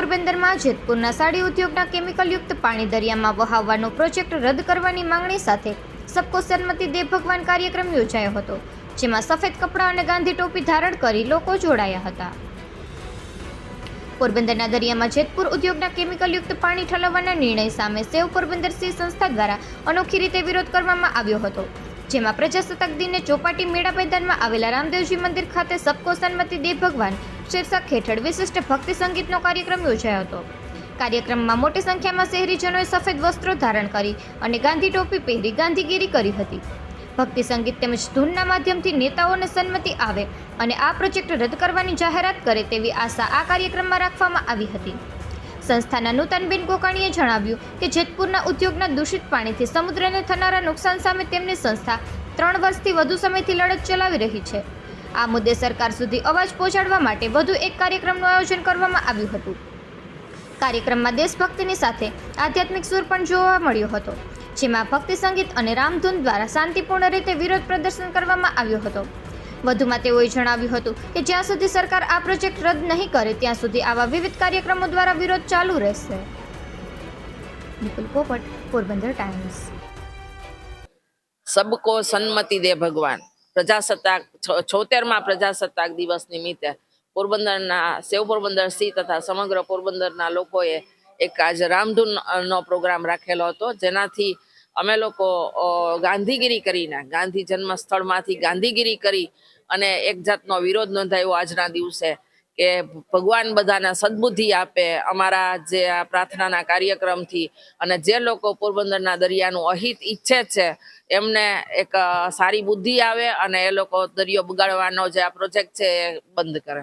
પોરબંદરમાં જેતપુરના સાડી ઉદ્યોગના કેમિકલયુક્ત પાણી દરિયામાં વહાવવાનો પ્રોજેક્ટ રદ કરવાની માંગણી સાથે સબકો સન્મતિ દે ભગવાન કાર્યક્રમ યોજાયો હતો, જેમાં સફેદ કપડાં અને ગાંધી ટોપી ધારણ કરી લોકો જોડાયા હતા. પોરબંદરના દરિયામાં જેતપુર ઉદ્યોગના કેમિકલયુક્ત પાણી ઠલવવાના નિર્ણય સામે સેવ પોરબંદર સિંહ સંસ્થા દ્વારા અનોખી રીતે વિરોધ કરવામાં આવ્યો હતો, જેમાં પ્રજાસત્તાક દિને ચોપાટી મેળા મેદાનમાં આવેલા રામદેવજી મંદિર ખાતે સબકો સન્મતિ દે ભગવાન શીર્ષક હેઠળ વિશિષ્ટ ભક્તિ સંગીતનો કાર્યક્રમ યોજાયો હતો. કાર્યક્રમમાં મોટી સંખ્યામાં શહેરીજનોએ સફેદ વસ્ત્રો ધારણ કરી અને ગાંધી ટોપી પહેરી ગાંધીગીરી કરી હતી. ભક્તિ સંગીત તેમજ ધૂનના માધ્યમથી નેતાઓને સન્મતિ આવે અને આ પ્રોજેક્ટ રદ કરવાની જાહેરાત કરે તેવી આશા આ કાર્યક્રમમાં રાખવામાં આવી હતી. સંસ્થાના નૂતનબેન કોકાણીએ જણાવ્યું કે જેતપુરના ઉદ્યોગના દૂષિત પાણીથી સમુદ્રને થનારા નુકસાન સામે તેમની સંસ્થા ત્રણ વર્ષથી વધુ સમયથી લડત ચલાવી રહી છે. આ મુદ્દે સરકાર સુધી અવાજ પહોંચાડવા માટે વધુ એક કાર્યક્રમનું આયોજન કરવામાં આવ્યું હતું. કાર્યક્રમમાં દેશભક્તિની સાથે આધ્યાત્મિક સુર પણ જોવા મળ્યો હતો, જેમાં ભક્તિ સંગીત અને રામધૂન દ્વારા શાંતિપૂર્ણ રીતે વિરોધ પ્રદર્શન કરવામાં આવ્યો હતો. વધુમાં તેઓએ જણાવ્યું હતું કે જ્યાં સુધી સરકાર આ પ્રોજેક્ટ રદ નહીં કરે, ત્યાં સુધી આવા વિવિધ કાર્યક્રમો દ્વારા વિરોધ ચાલુ રહેશે. નિકુલ પોપટ, પોરબંદર ટાઈમ્સ. સબકો સન્મતિ દે ભગવાન. પ્રજાસત્તાક છોતેરમાં પ્રજાસત્તાક દિવસ નિમિત્તે પોરબંદરના, સેવ પોરબંદર સી તથા સમગ્ર પોરબંદરના લોકોએ એક આજ રામધૂન નો પ્રોગ્રામ રાખેલો હતો. જેનાથી અમે લોકો ગાંધીગીરી કરીને, ગાંધી જન્મ સ્થળમાંથી ગાંધીગીરી કરી અને એક જાતનો વિરોધ નોંધાયો આજના દિવસે. કે ભગવાન બધાને સદબુદ્ધિ આપે, અમારા જે આ પ્રાર્થનાના કાર્યક્રમથી અને જે લોકો પોરબંદરના દરિયાનું અહિત ઈચ્છે છે, એમને એક સારી બુદ્ધિ આવે અને એ લોકો દરિયો બગાડવાનો જે આ પ્રોજેક્ટ છે એ બંધ કરે.